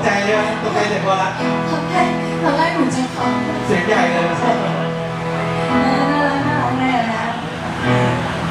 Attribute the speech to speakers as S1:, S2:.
S1: ตกใจเช่ไหมตกใจแต่พอละ
S2: ตอใจตอนแรกหนูจะขอ
S1: เ